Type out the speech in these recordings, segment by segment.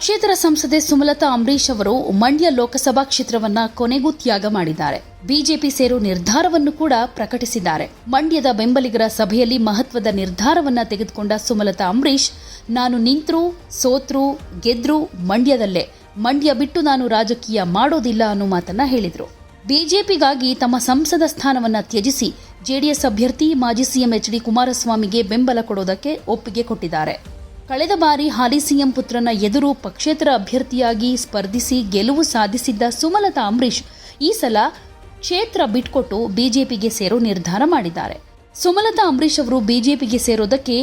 ಪಕ್ಷೇತರ ಸಂಸದೆ ಸುಮಲತಾ ಅಂಬರೀಶ್ ಅವರು ಮಂಡ್ಯ ಲೋಕಸಭಾ ಕ್ಷೇತ್ರವನ್ನ ಕೊನೆಗೂ ತ್ಯಾಗ ಮಾಡಿದ್ದಾರೆ. ಬಿಜೆಪಿ ಸೇರು ನಿರ್ಧಾರವನ್ನು ಕೂಡ ಪ್ರಕಟಿಸಿದ್ದಾರೆ. ಮಂಡ್ಯದ ಬೆಂಬಲಿಗರ ಸಭೆಯಲ್ಲಿ ಮಹತ್ವದ ನಿರ್ಧಾರವನ್ನ ತೆಗೆದುಕೊಂಡ ಸುಮಲತಾ ಅಂಬರೀಶ್ ನಾನು ನಿಂತ್ರು, ಸೋತ್ರು, ಗೆದ್ರು ಮಂಡ್ಯದಲ್ಲೇ. ಮಂಡ್ಯ ಬಿಟ್ಟು ನಾನು ರಾಜಕೀಯ ಮಾಡೋದಿಲ್ಲ ಅನ್ನೋ ಮಾತನ್ನ ಹೇಳಿದರು. ಬಿಜೆಪಿಗಾಗಿ ತಮ್ಮ ಸಂಸದ ಸ್ಥಾನವನ್ನ ತ್ಯಜಿಸಿ ಜೆಡಿಎಸ್ ಅಭ್ಯರ್ಥಿ ಮಾಜಿ ಸಿಎಂ ಎಚ್ ಡಿ ಕುಮಾರಸ್ವಾಮಿಗೆ ಬೆಂಬಲ ಕೊಡೋದಕ್ಕೆ ಒಪ್ಪಿಗೆ ಕೊಟ್ಟಿದ್ದಾರೆ. ಕಳೆದ ಬಾರಿ ಹಾಲಿ ಸಿಎಂ ಪುತ್ರನ ಎದುರು ಪಕ್ಷೇತರ ಅಭ್ಯರ್ಥಿಯಾಗಿ ಸ್ಪರ್ಧಿಸಿ ಗೆಲುವು ಸಾಧಿಸಿದ್ದ ಸುಮಲತಾ ಅಂಬರೀಶ್ ಈ ಸಲ ಕ್ಷೇತ್ರ ಬಿಟ್ಕೊಟ್ಟು ಬಿಜೆಪಿಗೆ ಸೇರೋ ನಿರ್ಧಾರ ಮಾಡಿದ್ದಾರೆ. ಸುಮಲತಾ ಅಂಬರೀಶ್ ಅವರು ಬಿಜೆಪಿಗೆ ಸೇರೋದಕ್ಕೆ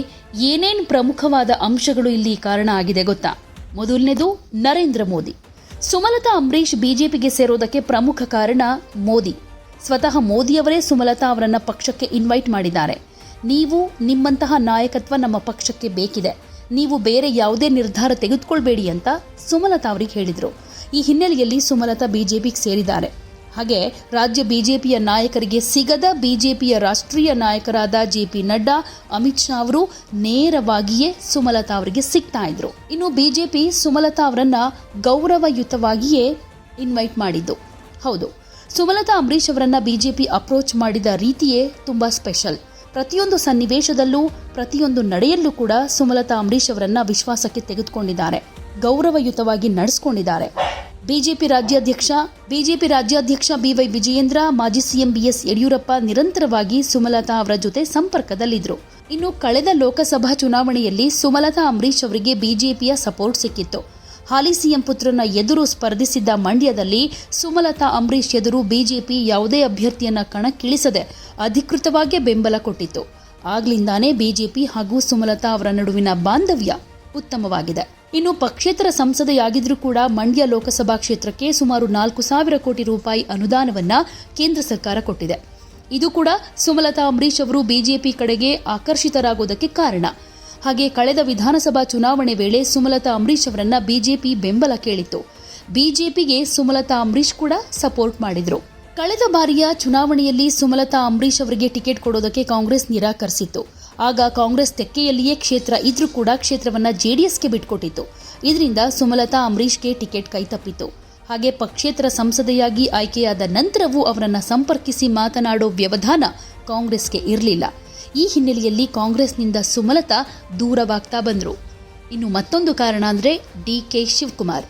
ಏನೇನು ಪ್ರಮುಖವಾದ ಅಂಶಗಳು ಇಲ್ಲಿ ಕಾರಣ ಆಗಿದೆ ಗೊತ್ತಾ? ಮೊದಲನೇದು ನರೇಂದ್ರ ಮೋದಿ. ಸುಮಲತಾ ಅಂಬರೀಶ್ ಬಿಜೆಪಿಗೆ ಸೇರೋದಕ್ಕೆ ಪ್ರಮುಖ ಕಾರಣ ಮೋದಿ. ಸ್ವತಃ ಮೋದಿಯವರೇ ಸುಮಲತಾ ಅವರನ್ನ ಪಕ್ಷಕ್ಕೆ ಇನ್ವೈಟ್ ಮಾಡಿದ್ದಾರೆ. ನೀವು ನಿಮ್ಮಂತಹ ನಾಯಕತ್ವ ನಮ್ಮ ಪಕ್ಷಕ್ಕೆ ಬೇಕಿದೆ. ನೀವು ಬೇರೆ ಯಾವುದೇ ನಿರ್ಧಾರ ತೆಗೆದುಕೊಳ್ಬೇಡಿ ಅಂತ ಸುಮಲತಾ ಅವರಿಗೆ ಹೇಳಿದರು. ಈ ಹಿನ್ನೆಲೆಯಲ್ಲಿ ಸುಮಲತಾ ಬಿಜೆಪಿಗೆ ಸೇರಿದ್ದಾರೆ. ಹಾಗೆ ರಾಜ್ಯ ಬಿಜೆಪಿಯ ನಾಯಕರಿಗೆ ಸಿಗದ ಬಿಜೆಪಿಯ ರಾಷ್ಟ್ರೀಯ ನಾಯಕರಾದ ಜೆ ಪಿ ನಡ್ಡಾ, ಅಮಿತ್ ಶಾ ಅವರು ನೇರವಾಗಿಯೇ ಸುಮಲತಾ ಅವರಿಗೆ ಸಿಗ್ತಾ ಇದ್ರು. ಇನ್ನು ಬಿಜೆಪಿ ಸುಮಲತಾ ಅವರನ್ನ ಗೌರವಯುತವಾಗಿಯೇ ಇನ್ವೈಟ್ ಮಾಡಿದ್ದು. ಹೌದು. ಸುಮಲತಾ ಅಂಬರೀಶ್ ಅವರನ್ನ ಬಿಜೆಪಿ ಅಪ್ರೋಚ್ ಮಾಡಿದ ರೀತಿಯೇ ತುಂಬಾ ಸ್ಪೆಷಲ್ ಪ್ರತಿಯೊಂದು ಸನ್ನಿವೇಶದಲ್ಲೂ, ಪ್ರತಿಯೊಂದು ನಡೆಯಲ್ಲೂ ಕೂಡ ಸುಮಲತಾ ಅಂಬರೀಶ್ ಅವರನ್ನ ವಿಶ್ವಾಸಕ್ಕೆ ತೆಗೆದುಕೊಂಡಿದ್ದಾರೆ. ಗೌರವಯುತವಾಗಿ ನಡೆಸಿಕೊಂಡಿದ್ದಾರೆ. ಬಿಜೆಪಿ ರಾಜ್ಯಾಧ್ಯಕ್ಷ ಬಿಜೆಪಿ ರಾಜ್ಯಾಧ್ಯಕ್ಷ ಬಿವೈ ವಿಜಯೇಂದ್ರ, ಮಾಜಿ ಸಿಎಂ ಬಿಎಸ್ ಯಡಿಯೂರಪ್ಪ ನಿರಂತರವಾಗಿ ಸುಮಲತಾ ಅವರ ಜೊತೆ ಸಂಪರ್ಕದಲ್ಲಿದ್ದರು ಇನ್ನು ಕಳೆದ ಲೋಕಸಭಾ ಚುನಾವಣೆಯಲ್ಲಿ ಸುಮಲತಾ ಅಂಬರೀಶ್ ಅವರಿಗೆ ಬಿಜೆಪಿಯ ಸಪೋರ್ಟ್ ಸಿಕ್ಕಿತ್ತು. ಹಾಲಿ ಸಿಎಂ ಪುತ್ರನ ಎದುರು ಸ್ಪರ್ಧಿಸಿದ್ದ ಮಂಡ್ಯದಲ್ಲಿ ಸುಮಲತಾ ಅಂಬರೀಷ್ ಎದುರು ಬಿಜೆಪಿ ಯಾವುದೇ ಅಭ್ಯರ್ಥಿಯನ್ನ ಕಣಕ್ಕಿಳಿಸದೆ ಅಧಿಕೃತವಾಗಿ ಬೆಂಬಲ ಕೊಟ್ಟಿತ್ತು. ಆಗ್ಲಿಂದಾನೇ ಬಿಜೆಪಿ ಹಾಗೂ ಸುಮಲತಾ ಅವರ ನಡುವಿನ ಬಾಂಧವ್ಯ ಉತ್ತಮವಾಗಿದೆ. ಇನ್ನು ಪಕ್ಷೇತರ ಸಂಸದೆಯಾಗಿದ್ರೂ ಕೂಡ ಮಂಡ್ಯ ಲೋಕಸಭಾ ಕ್ಷೇತ್ರಕ್ಕೆ ಸುಮಾರು ನಾಲ್ಕು ಸಾವಿರ ಕೋಟಿ ರೂಪಾಯಿ ಅನುದಾನವನ್ನ ಕೇಂದ್ರ ಸರ್ಕಾರ ಕೊಟ್ಟಿದೆ. ಇದು ಕೂಡ ಸುಮಲತಾ ಅಂಬರೀಶ್ ಅವರು ಬಿಜೆಪಿ ಕಡೆಗೆ ಆಕರ್ಷಿತರಾಗೋದಕ್ಕೆ ಕಾರಣ. ಹಾಗೆ ಕಳೆದ ವಿಧಾನಸಭಾ ಚುನಾವಣೆ ವೇಳೆ ಸುಮಲತಾ ಅಂಬರೀಶ್ ಅವರನ್ನ ಬಿಜೆಪಿ ಬೆಂಬಲ ಕೇಳಿತ್ತು. ಬಿಜೆಪಿಗೆ ಸುಮಲತಾ ಅಂಬರೀಶ್ ಕೂಡ ಸಪೋರ್ಟ್ ಮಾಡಿದ್ರು. ಕಳೆದ ಬಾರಿಯ ಚುನಾವಣೆಯಲ್ಲಿ ಸುಮಲತಾ ಅಂಬರೀಶ್ ಅವರಿಗೆ ಟಿಕೆಟ್ ಕೊಡೋದಕ್ಕೆ ಕಾಂಗ್ರೆಸ್ ನಿರಾಕರಿಸಿತ್ತು. ಆಗ ಕಾಂಗ್ರೆಸ್ ತೆಕ್ಕೆಯಲ್ಲಿಯೇ ಕ್ಷೇತ್ರ ಇದ್ರೂ ಕೂಡ ಕ್ಷೇತ್ರವನ್ನ ಜೆಡಿಎಸ್ಗೆ ಬಿಟ್ಕೊಟ್ಟಿತ್ತು. ಇದರಿಂದ ಸುಮಲತಾ ಅಂಬರೀಷ್ಗೆ ಟಿಕೆಟ್ ಕೈತಪ್ಪಿತು ಹಾಗೆ ಪಕ್ಷೇತರ ಸಂಸದೆಯಾಗಿ ಆಯ್ಕೆಯಾದ ನಂತರವೂ ಅವರನ್ನು ಸಂಪರ್ಕಿಸಿ ಮಾತನಾಡೋ ವ್ಯವಧಾನ ಕಾಂಗ್ರೆಸ್ಗೆ ಇರಲಿಲ್ಲ. ಈ ಹಿನ್ನೆಲೆಯಲ್ಲಿ ಕಾಂಗ್ರೆಸ್ನಿಂದ ಸುಮಲತಾ ದೂರವಾಗ್ತಾ ಬಂದರು. ಇನ್ನು ಮತ್ತೊಂದು ಕಾರಣ ಅಂದರೆ ಡಿ ಕೆ ಶಿವಕುಮಾರ್.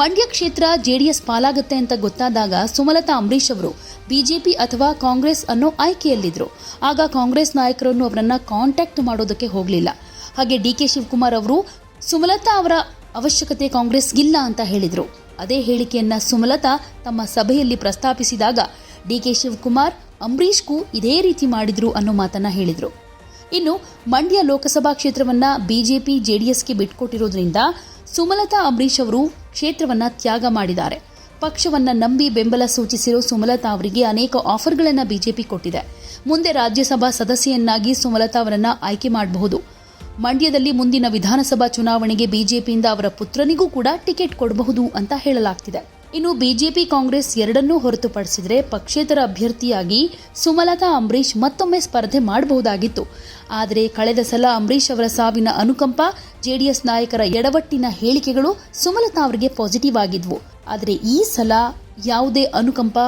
ಮಂಡ್ಯ ಕ್ಷೇತ್ರ ಜೆಡಿಎಸ್ ಪಾಲಾಗುತ್ತೆ ಅಂತ ಗೊತ್ತಾದಾಗ ಸುಮಲತಾ, ಅಂಬರೀಶ್ ಅವರು ಬಿಜೆಪಿ ಅಥವಾ ಕಾಂಗ್ರೆಸ್ ಅನ್ನೋ ಆಯ್ಕೆಯಲ್ಲಿದ್ದರು ಆಗ ಕಾಂಗ್ರೆಸ್ ನಾಯಕರನ್ನು ಅವರನ್ನು ಕಾಂಟ್ಯಾಕ್ಟ್ ಮಾಡೋದಕ್ಕೆ ಹೋಗಲಿಲ್ಲ. ಹಾಗೆ ಡಿ ಕೆ ಶಿವಕುಮಾರ್ ಅವರು, ಸುಮಲತಾ ಅವರ ಅವಶ್ಯಕತೆ ಕಾಂಗ್ರೆಸ್ಗಿಲ್ಲ ಅಂತ ಹೇಳಿದರು. ಅದೇ ಹೇಳಿಕೆಯನ್ನು ಸುಮಲತಾ ತಮ್ಮ ಸಭೆಯಲ್ಲಿ ಪ್ರಸ್ತಾಪಿಸಿದಾಗ ಡಿ ಕೆ ಶಿವಕುಮಾರ್ ಅಂಬರೀಷ್ಗೂ ಇದೇ ರೀತಿ ಮಾಡಿದ್ರು ಅನ್ನೋ ಮಾತನ್ನ ಹೇಳಿದರು. ಇನ್ನು ಮಂಡ್ಯ ಲೋಕಸಭಾ ಕ್ಷೇತ್ರವನ್ನ ಬಿಜೆಪಿ, ಜೆಡಿಎಸ್ಗೆ ಬಿಟ್ಕೊಟ್ಟಿರೋದ್ರಿಂದ ಸುಮಲತಾ ಅಂಬರೀಷ್ ಅವರು ಕ್ಷೇತ್ರವನ್ನ ತ್ಯಾಗ ಮಾಡಿದ್ದಾರೆ. ಪಕ್ಷವನ್ನ ನಂಬಿ ಬೆಂಬಲ ಸೂಚಿಸಿರೋ ಸುಮಲತಾ ಅವರಿಗೆ ಅನೇಕ ಆಫರ್ಗಳನ್ನು ಬಿಜೆಪಿ ಕೊಟ್ಟಿದೆ. ಮುಂದೆ ರಾಜ್ಯಸಭಾ ಸದಸ್ಯೆಯನ್ನಾಗಿ ಸುಮಲತಾ ಅವರನ್ನು ಆಯ್ಕೆ ಮಾಡಬಹುದು. ಮಂಡ್ಯದಲ್ಲಿ ಮುಂದಿನ ವಿಧಾನಸಭಾ ಚುನಾವಣೆಗೆ ಬಿಜೆಪಿಯಿಂದ ಅವರ ಪುತ್ರನಿಗೂ ಕೂಡ ಟಿಕೆಟ್ ಕೊಡಬಹುದು ಅಂತ ಹೇಳಲಾಗ್ತಿದೆ. ಇನ್ನು ಬಿಜೆಪಿ ಕಾಂಗ್ರೆಸ್ ಎರಡನ್ನೂ ಹೊರತುಪಡಿಸಿದರೆ ಪಕ್ಷೇತರ ಅಭ್ಯರ್ಥಿಯಾಗಿ ಸುಮಲತಾ, ಅಂಬರೀಷ್ ಮತ್ತೊಮ್ಮೆ ಸ್ಪರ್ಧೆ ಮಾಡಬಹುದಾಗಿತ್ತು. ಆದರೆ ಕಳೆದ ಸಲ ಅಂಬರೀಷ್ ಅವರ ಸಾವಿನ ಅನುಕಂಪ ಜೆಡಿಎಸ್ ನಾಯಕರ ಎಡವಟ್ಟಿನ ಹೇಳಿಕೆಗಳು ಸುಮಲತಾ ಅವರಿಗೆ ಪಾಸಿಟಿವ್ ಆಗಿದ್ವು. ಆದರೆ ಈ ಸಲ ಯಾವುದೇ ಅನುಕಂಪ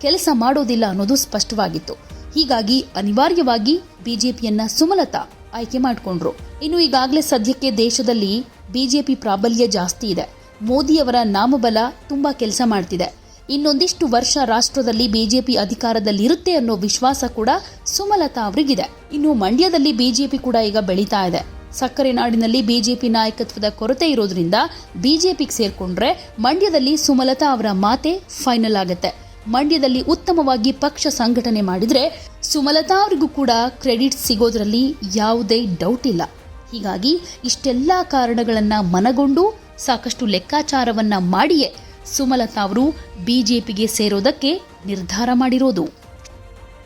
ಕೆಲಸ ಮಾಡೋದಿಲ್ಲ ಅನ್ನೋದು ಸ್ಪಷ್ಟವಾಗಿತ್ತು. ಹೀಗಾಗಿ ಅನಿವಾರ್ಯವಾಗಿ ಬಿಜೆಪಿಯನ್ನ ಸುಮಲತಾ ಆಯ್ಕೆ ಮಾಡಿಕೊಂಡ್ರು. ಇನ್ನು ಈಗಾಗಲೇ ಸದ್ಯಕ್ಕೆ ದೇಶದಲ್ಲಿ ಬಿಜೆಪಿ ಪ್ರಾಬಲ್ಯ ಜಾಸ್ತಿ ಇದೆ. ಮೋದಿಯವರ ನಾಮಬಲ ತುಂಬಾ ಕೆಲಸ ಮಾಡ್ತಿದೆ. ಇನ್ನೊಂದಿಷ್ಟು ವರ್ಷ ರಾಷ್ಟ್ರದಲ್ಲಿ ಬಿಜೆಪಿ ಅಧಿಕಾರದಲ್ಲಿರುತ್ತೆ ಅನ್ನೋ ವಿಶ್ವಾಸ ಕೂಡ ಸುಮಲತಾ ಅವರಿಗಿದೆ. ಇನ್ನು ಮಂಡ್ಯದಲ್ಲಿ ಬಿಜೆಪಿ ಕೂಡ ಈಗ ಬೆಳೀತಾ ಇದೆ. ಸಕ್ಕರೆ ನಾಡಿನಲ್ಲಿ ಬಿಜೆಪಿ ನಾಯಕತ್ವದ ಕೊರತೆ ಇರೋದ್ರಿಂದ ಬಿಜೆಪಿಗೆ ಸೇರ್ಕೊಂಡ್ರೆ ಮಂಡ್ಯದಲ್ಲಿ ಸುಮಲತಾ ಅವರ ಮಾತೆ ಫೈನಲ್ ಆಗುತ್ತೆ. ಮಂಡ್ಯದಲ್ಲಿ ಉತ್ತಮವಾಗಿ ಪಕ್ಷ ಸಂಘಟನೆ ಮಾಡಿದ್ರೆ ಸುಮಲತಾ ಅವರಿಗೂ ಕೂಡ ಕ್ರೆಡಿಟ್ ಸಿಗೋದ್ರಲ್ಲಿ ಯಾವುದೇ ಡೌಟ್ ಇಲ್ಲ. ಹೀಗಾಗಿ ಇಷ್ಟೆಲ್ಲ ಕಾರಣಗಳನ್ನು ಮನಗೊಂಡು ಸಾಕಷ್ಟು ಲೆಕ್ಕಾಚಾರವನ್ನ ಮಾಡಿಯೇ ಸುಮಲತಾ ಅವರು ಬಿಜೆಪಿಗೆ ಸೇರೋದಕ್ಕೆ ನಿರ್ಧಾರ ಮಾಡಿರೋದು.